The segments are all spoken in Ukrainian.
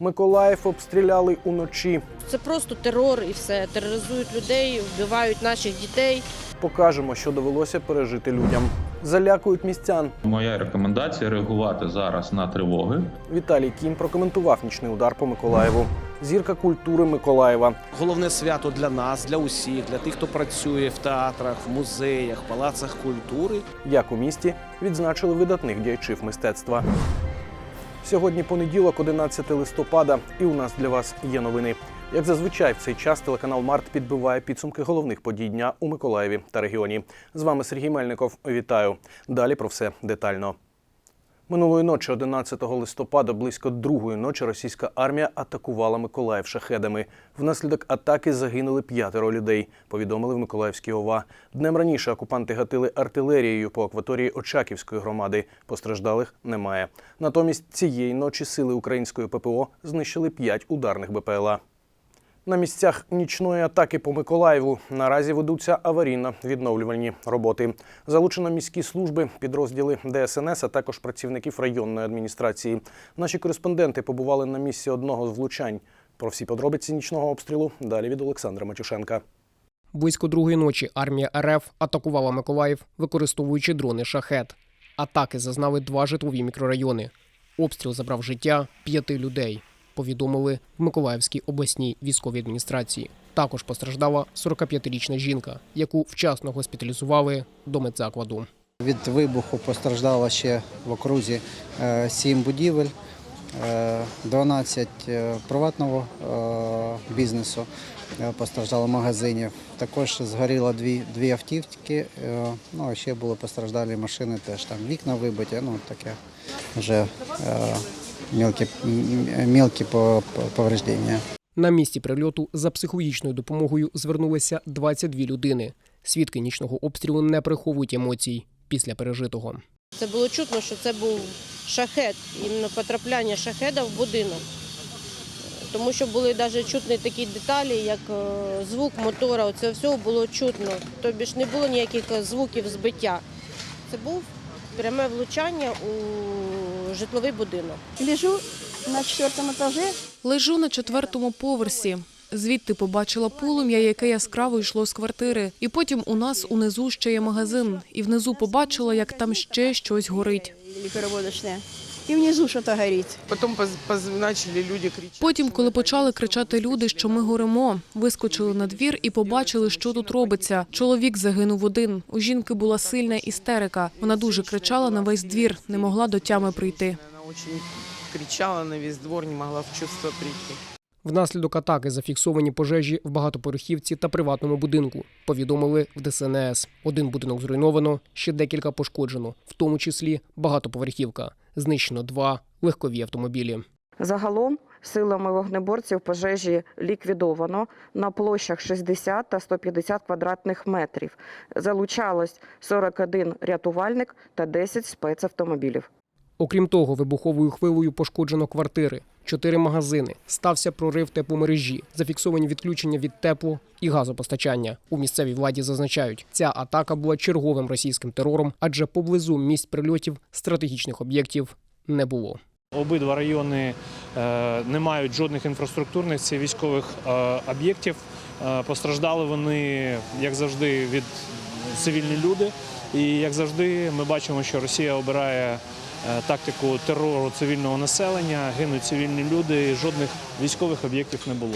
Миколаїв обстріляли уночі. Це просто терор і все. Тероризують людей, вбивають наших дітей. Покажемо, що довелося пережити людям. Залякують містян. Моя рекомендація реагувати зараз на тривоги. Віталій Кім прокоментував нічний удар по Миколаєву. Зірка культури Миколаєва. Головне свято для нас, для усіх, для тих, хто працює в театрах, в музеях, палацах культури. Як у місті відзначили видатних діячів мистецтва. Сьогодні понеділок, 11 листопада, і у нас для вас є новини. Як зазвичай, в цей час телеканал Март підбиває підсумки головних подій дня у Миколаєві та регіоні. З вами Сергій Мельников. Вітаю. Далі про все детально. Минулої ночі, 11 листопада, близько другої ночі, російська армія атакувала Миколаїв шахедами. Внаслідок атаки загинули п'ятеро людей. Повідомили в Миколаївській ОВА. Днем раніше окупанти гатили артилерією по акваторії Очаківської громади. Постраждалих немає. Натомість цієї ночі сили української ППО знищили п'ять ударних БПЛА. На місцях нічної атаки по Миколаєву наразі ведуться аварійно-відновлювальні роботи. Залучено міські служби, підрозділи ДСНС, а також працівників районної адміністрації. Наші кореспонденти побували на місці одного з влучань. Про всі подробиці нічного обстрілу далі від Олександра Матюшенка. Близько другої ночі армія РФ атакувала Миколаїв, використовуючи дрони шахет. Атаки зазнали два житлові мікрорайони. Обстріл забрав життя п'яти людей. Повідомили в Миколаївській обласній військовій адміністрації. Також постраждала 45-річна жінка, яку вчасно госпіталізували до медзакладу. Від вибуху постраждало ще в окрузі е, 7 будівель, е, 12 е, приватного е, бізнесу, е, постраждало магазинів. Також згоріло дві, дві автівки, ну а ще були постраждалі машини, теж там вікна вибиті, ну таке вже е, мілкі, м- мілкі по- по- повреждення. На місці прильоту за психологічною допомогою звернулися 22 людини. Свідки нічного обстрілу не приховують емоцій після пережитого. Це було чутно, що це був шахет, іменно потрапляння шахеда в будинок. Тому що були навіть чутні такі деталі, як е, звук мотора. Це все було чутно. Тобі ж не було ніяких звуків збиття. Це був пряме влучання у житловий будинок. Лежу на четвертому этаже. Лежу на четвертому поверсі. Звідти побачила полум'я, яке яскраво йшло з квартири. І потім у нас унизу ще є магазин. І внизу побачила, як там ще щось горить. Или И внизу что-то горит. Потом поз- поз- начали люди кричать. Потім, коли почали кричати люди, що ми горимо, вискочили на двір і побачили, що тут робиться. Чоловік загинув один. У жінки була сильна істерика. Вона дуже кричала на весь двір, не могла до тями прийти. Она очень кричала на весь двор, не могла в чувство прийти. Внаслідок атаки зафіксовані пожежі в багатоповерхівці та приватному будинку. Повідомили в ДСНС. Один будинок зруйновано, ще декілька пошкоджено, в тому числі багатоповерхівка. Знищено два легкові автомобілі. Загалом силами вогнеборців пожежі ліквідовано на площах 60 та 150 квадратних метрів. Залучалось 41 рятувальник та 10 спецавтомобілів. Окрім того, вибуховою хвилею пошкоджено квартири, чотири магазини. Стався прорив тепломережі, зафіксовані відключення від тепло і газопостачання. У місцевій владі зазначають, ця атака була черговим російським терором, адже поблизу місць прильотів стратегічних об'єктів не було. Обидва райони е, не мають жодних інфраструктурних чи військових е, об'єктів. Е, Постраждали вони, як завжди, від цивільні люди. І як завжди, ми бачимо, що Росія обирає тактику терору цивільного населення, гинуть цивільні люди, і жодних військових об'єктів не було.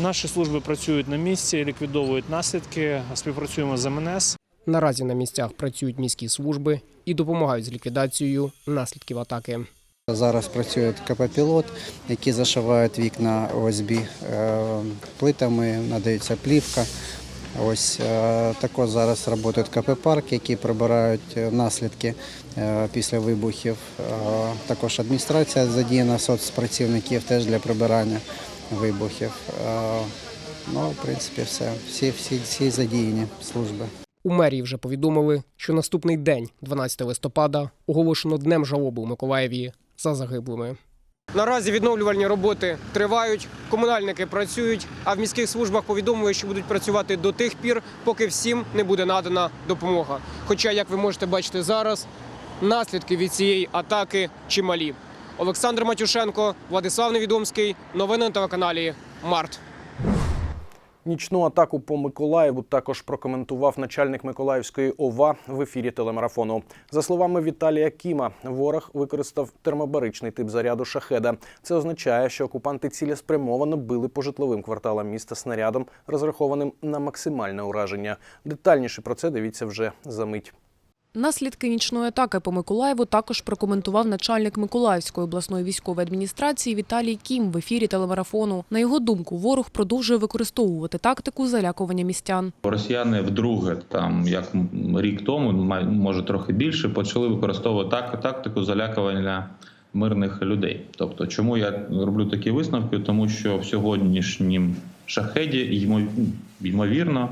Наші служби працюють на місці, ліквідовують наслідки, співпрацюємо з МНС. Наразі на місцях працюють міські служби і допомагають з ліквідацією наслідків атаки. Зараз працює КП-пілот, які зашивають вікна ОСБ е, плитами, надається плівка. Ось е, також зараз працюють КП-парк, які прибирають е, наслідки е, після вибухів. Також адміністрація задіяна соцпрацівників теж для прибирання вибухів. Ну, в принципі, все. Всі, всі, всі задіяні служби. У мерії вже повідомили, що наступний день, 12 листопада, оголошено днем жалоби у Миколаєві за загиблими. Наразі відновлювальні роботи тривають, комунальники працюють, а в міських службах повідомили, що будуть працювати до тих пір, поки всім не буде надана допомога. Хоча, як ви можете бачити зараз, наслідки від цієї атаки чималі. Олександр Матюшенко, Владислав Невідомський. Новини на телеканалі Март. Нічну атаку по Миколаєву також прокоментував начальник Миколаївської ОВА в ефірі телемарафону. За словами Віталія Кіма, ворог використав термобаричний тип заряду шахеда. Це означає, що окупанти цілеспрямовано били по житловим кварталам міста снарядом, розрахованим на максимальне ураження. Детальніше про це дивіться вже за мить. Наслідки нічної атаки по Миколаєву також прокоментував начальник Миколаївської обласної військової адміністрації Віталій Кім в ефірі телемарафону. На його думку, ворог продовжує використовувати тактику залякування містян. Росіяни вдруге, там як рік тому, може трохи більше, почали використовувати тактику залякування мирних людей. Тобто, чому я роблю такі висновки? Тому що в сьогоднішнім шахеді ймо- ймовірно.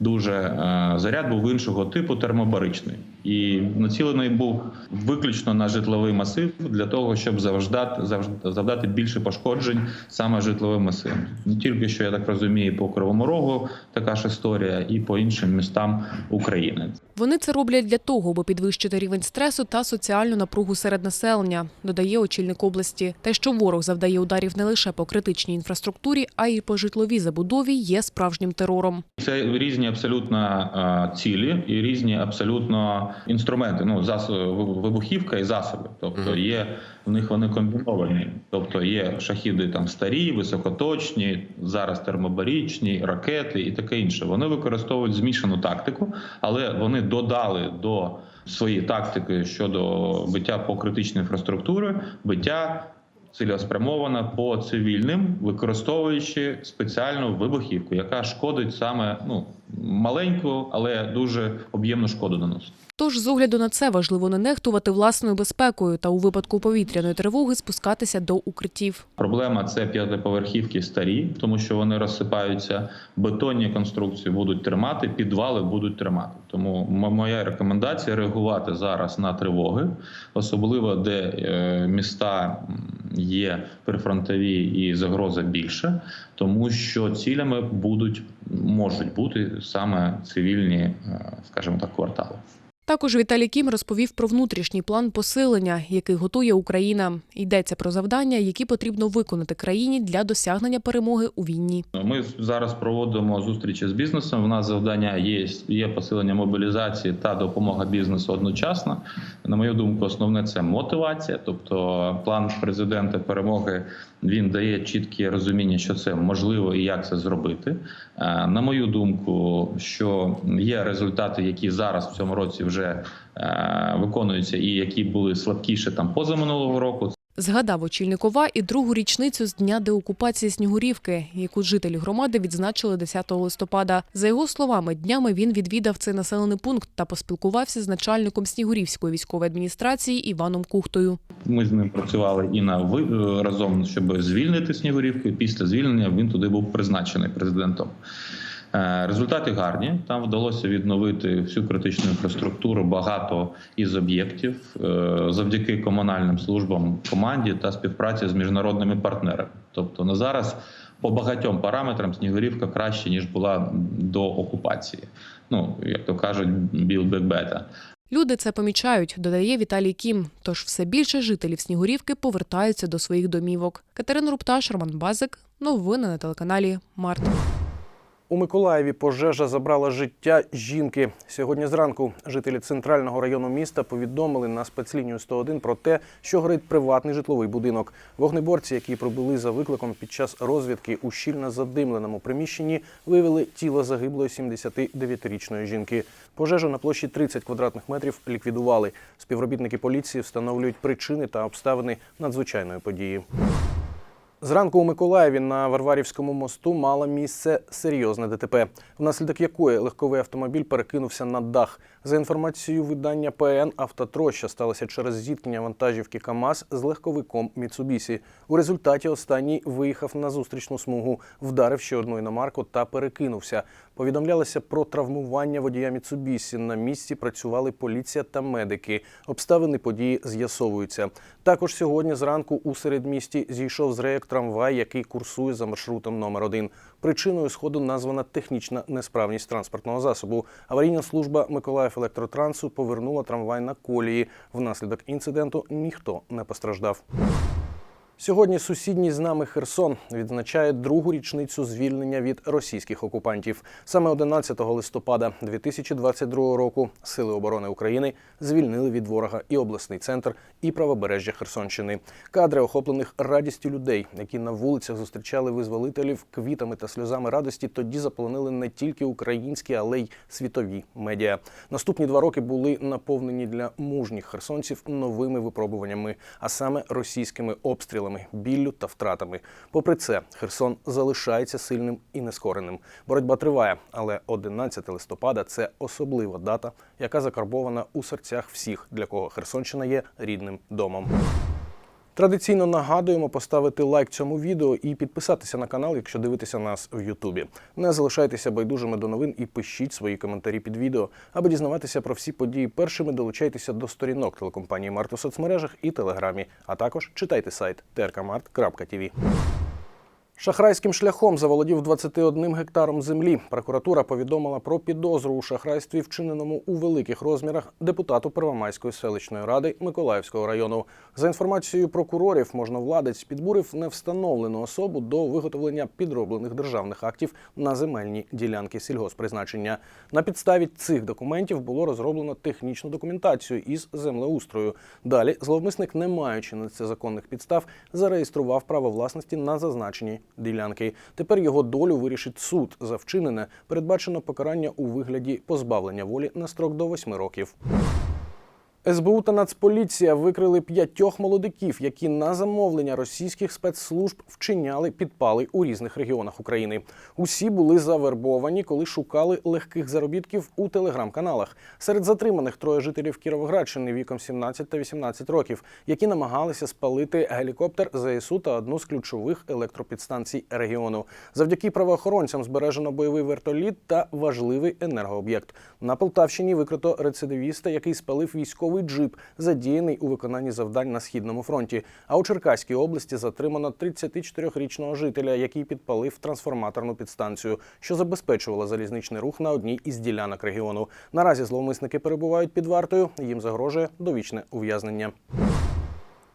Дуже е, заряд був іншого типу термобаричний і націлений був виключно на житловий масив для того, щоб завждати завж- завдати більше пошкоджень саме житловим масивам. Не тільки що я так розумію, по Кривому Рогу така ж історія, і по іншим містам України. Вони це роблять для того, аби підвищити рівень стресу та соціальну напругу серед населення, додає очільник області. Те, що ворог завдає ударів не лише по критичній інфраструктурі, а й по житловій забудові, є справжнім терором. Це різні абсолютно цілі і різні абсолютно інструменти. Ну засоби вибухівка і засоби. Тобто є в них вони комбіновані. Тобто є шахіди там старі, високоточні, зараз термобарічні, ракети і таке інше. Вони використовують змішану тактику, але вони додали до своєї тактики щодо биття по критичній інфраструктури, биття цілеспрямована по цивільним, використовуючи спеціальну вибухівку, яка шкодить саме ну маленьку, але дуже об'ємну шкоду наносить. Тож, з огляду на це, важливо не нехтувати власною безпекою та у випадку повітряної тривоги спускатися до укриттів. Проблема це п'ятиповерхівки старі, тому що вони розсипаються. Бетонні конструкції будуть тримати, підвали будуть тримати. Тому моя рекомендація реагувати зараз на тривоги, особливо де е, міста є прифронтові і загроза більше, тому що цілями будуть можуть бути саме цивільні, е, скажімо так, квартали. Також Віталій Кім розповів про внутрішній план посилення, який готує Україна. Йдеться про завдання, які потрібно виконати країні для досягнення перемоги у війні. Ми зараз проводимо зустрічі з бізнесом. У нас завдання є, є посилення мобілізації та допомога бізнесу одночасно. На мою думку, основне це мотивація. Тобто, план президента перемоги він дає чітке розуміння, що це можливо і як це зробити. Е, На мою думку, що є результати, які зараз в цьому році вже е, виконуються, і які були слабкіше там позаминулого року. Згадав очільник ОВА і другу річницю з дня деокупації Снігурівки, яку жителі громади відзначили 10 листопада. За його словами, днями він відвідав цей населений пункт та поспілкувався з начальником Снігурівської військової адміністрації Іваном Кухтою. Ми з ним працювали і на ви- разом, щоб звільнити Снігурівку. Після звільнення він туди був призначений президентом. Е, Результати гарні. Там вдалося відновити всю критичну інфраструктуру, багато із об'єктів е, завдяки комунальним службам, команді та співпраці з міжнародними партнерами. Тобто на зараз по багатьом параметрам Снігурівка краще ніж була до окупації. Ну як то кажуть, back. Люди це помічають, додає Віталій Кім. Тож все більше жителів Снігурівки повертаються до своїх домівок. Катерина Рупташ, Роман Базик. Новини на телеканалі Март. У Миколаєві пожежа забрала життя жінки. Сьогодні зранку жителі центрального району міста повідомили на спецлінію 101 про те, що горить приватний житловий будинок. Вогнеборці, які прибули за викликом під час розвідки у щільно задимленому приміщенні, виявили тіло загиблої 79-річної жінки. Пожежу на площі 30 квадратних метрів ліквідували. Співробітники поліції встановлюють причини та обставини надзвичайної події. Зранку у Миколаєві на Варварівському мосту мало місце серйозне ДТП, внаслідок якої легковий автомобіль перекинувся на дах. За інформацією видання ПН, автотроща сталося через зіткнення вантажівки КАМАЗ з легковиком Міцубісі. У результаті останній виїхав на зустрічну смугу, вдарив ще одну іномарку та перекинувся. Повідомлялося про травмування водія Міцубісі. На місці працювали поліція та медики. Обставини події з'ясовуються. Також сьогодні зранку у середмісті зійшов з реєктору трамвай, який курсує за маршрутом номер 1 Причиною сходу названа технічна несправність транспортного засобу. Аварійна служба Миколаїв електротрансу повернула трамвай на колії. Внаслідок інциденту ніхто не постраждав. Сьогодні сусідній з нами Херсон відзначає другу річницю звільнення від російських окупантів. Саме 11 листопада 2022 року Сили оборони України звільнили від ворога і обласний центр, і правобережжя Херсонщини. Кадри охоплених радістю людей, які на вулицях зустрічали визволителів квітами та сльозами радості, тоді заполонили не тільки українські, але й світові медіа. Наступні два роки були наповнені для мужніх херсонців новими випробуваннями, а саме російськими обстрілами, біллю та втратами. Попри це, Херсон залишається сильним і нескореним. Боротьба триває, але 11 листопада це особлива дата, яка закарбована у серцях всіх, для кого Херсонщина є рідним домом. Традиційно нагадуємо поставити лайк цьому відео і підписатися на канал, якщо дивитеся нас в Ютубі. Не залишайтеся байдужими до новин і пишіть свої коментарі під відео. Аби дізнаватися про всі події першими, долучайтеся до сторінок телекомпанії Март у соцмережах і Телеграмі, а також читайте сайт trkmart.tv. Шахрайським шляхом заволодів 21 гектаром землі. Прокуратура повідомила про підозру у шахрайстві, вчиненому у великих розмірах депутату Первомайської селищної ради Миколаївського району. За інформацією прокурорів, можновладець підбурив невстановлену особу до виготовлення підроблених державних актів на земельні ділянки сільгоспризначення. На підставі цих документів було розроблено технічну документацію із землеустрою. Далі зловмисник, не маючи на це законних підстав, зареєстрував право власності на зазначені ділянки. Тепер його долю вирішить суд за вчинене. Передбачено покарання у вигляді позбавлення волі на строк до 8 років. СБУ та Нацполіція викрили п'ятьох молодиків, які на замовлення російських спецслужб вчиняли підпали у різних регіонах України. Усі були завербовані, коли шукали легких заробітків у телеграм-каналах. Серед затриманих троє жителів Кіровоградщини віком 17 та 18 років, які намагалися спалити гелікоптер ЗСУ та одну з ключових електропідстанцій регіону. Завдяки правоохоронцям збережено бойовий вертоліт та важливий енергооб'єкт. На Полтавщині викрито рецидивіста, який спалив військовий джип, задіяний у виконанні завдань на східному фронті. А у Черкаській області затримано 34-річного жителя, який підпалив трансформаторну підстанцію, що забезпечувала залізничний рух на одній із ділянок регіону. Наразі зловмисники перебувають під вартою. Їм загрожує довічне ув'язнення.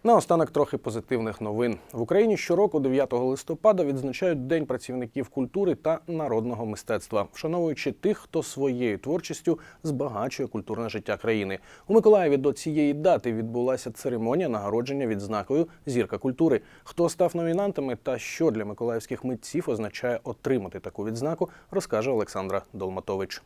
Наостанок трохи позитивних новин. В Україні щороку, 9 листопада, відзначають День працівників культури та народного мистецтва, вшановуючи тих, хто своєю творчістю збагачує культурне життя країни. У Миколаєві до цієї дати відбулася церемонія нагородження відзнакою Зірка культури. Хто став номінантами та що для миколаївських митців означає отримати таку відзнаку, розкаже Олександра Долматович.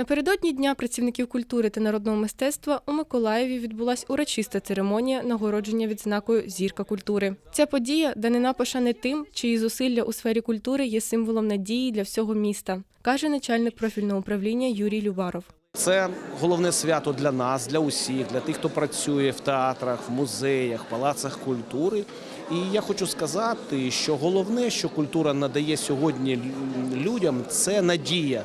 Напередодні Дня працівників культури та народного мистецтва у Миколаєві відбулася урочиста церемонія нагородження відзнакою Зірка культури. Ця подія данина пошани тим, чиї зусилля у сфері культури є символом надії для всього міста, каже начальник профільного управління Юрій Любаров. Це головне свято для нас, для усіх, для тих, хто працює в театрах, в музеях, палацах культури. І я хочу сказати, що головне, що культура надає сьогодні людям, це надія.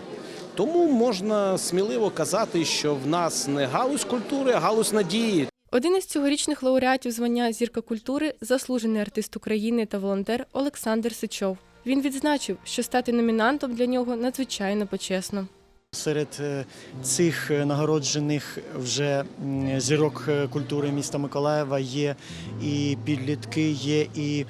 Тому можна сміливо казати, що в нас не галузь культури, а галузь надії. Один із цьогорічних лауреатів звання Зірка культури заслужений артист України та волонтер Олександр Сичов. Він відзначив, що стати номінантом для нього надзвичайно почесно. Серед е, цих е, нагороджених вже зірок е, культури міста Миколаєва є і підлітки, є і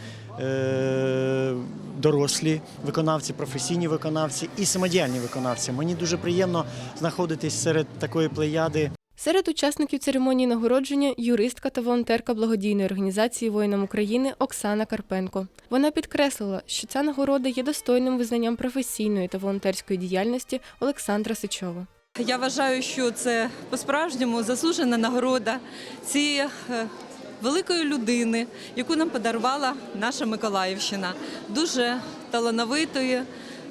дорослі виконавці, професійні виконавці і самодіяльні виконавці. Мені дуже приємно знаходитись серед такої плеяди Серед учасників церемонії нагородження юристка та волонтерка благодійної організації воїнам України Оксана Карпенко. Вона підкреслила, що ця нагорода є достойним визнанням професійної та волонтерської діяльності Олександра Сичова. Я вважаю, що це по-справжньому заслужена нагорода цієї е, великої людини, яку нам подарувала наша Миколаївщина. Дуже талановитої,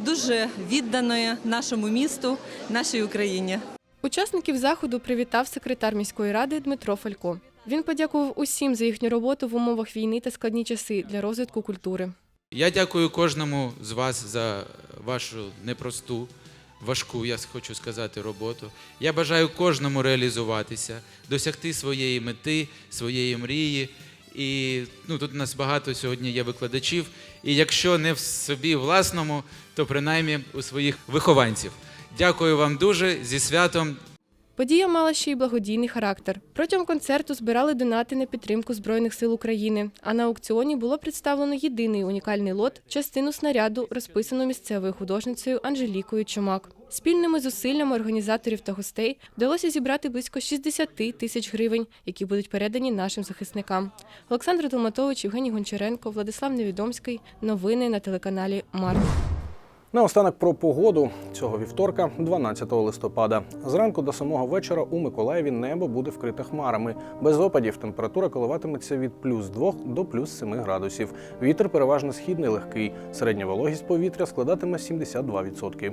дуже відданої нашому місту, нашій Україні. Учасників заходу привітав секретар міської ради Дмитро Фалько. Він подякував усім за їхню роботу в умовах війни та складні часи для розвитку культури. Я дякую кожному з вас за вашу непросту, важку, я хочу сказати, роботу. Я бажаю кожному реалізуватися, досягти своєї мети, своєї мрії І ну, тут у нас багато сьогодні є викладачів. І якщо не в собі власному, то принаймні у своїх вихованців. Дякую вам дуже зі святом. Подія мала ще й благодійний характер. Протягом концерту збирали донати на підтримку Збройних сил України, а на аукціоні було представлено єдиний унікальний лот частину снаряду, розписану місцевою художницею Анжелікою Чумак. Спільними зусиллями організаторів та гостей вдалося зібрати близько 60 тисяч гривень, які будуть передані нашим захисникам. Олександр Долматович, Євгеній Гончаренко, Владислав Невідомський. Новини на телеканалі Март. Наостанок про погоду цього вівторка, 12 листопада. Зранку до самого вечора у Миколаєві небо буде вкрите хмарами. Без опадів температура коливатиметься від плюс 2 до плюс 7 градусів. Вітер переважно східний легкий. Середня вологість повітря складатиме 72%.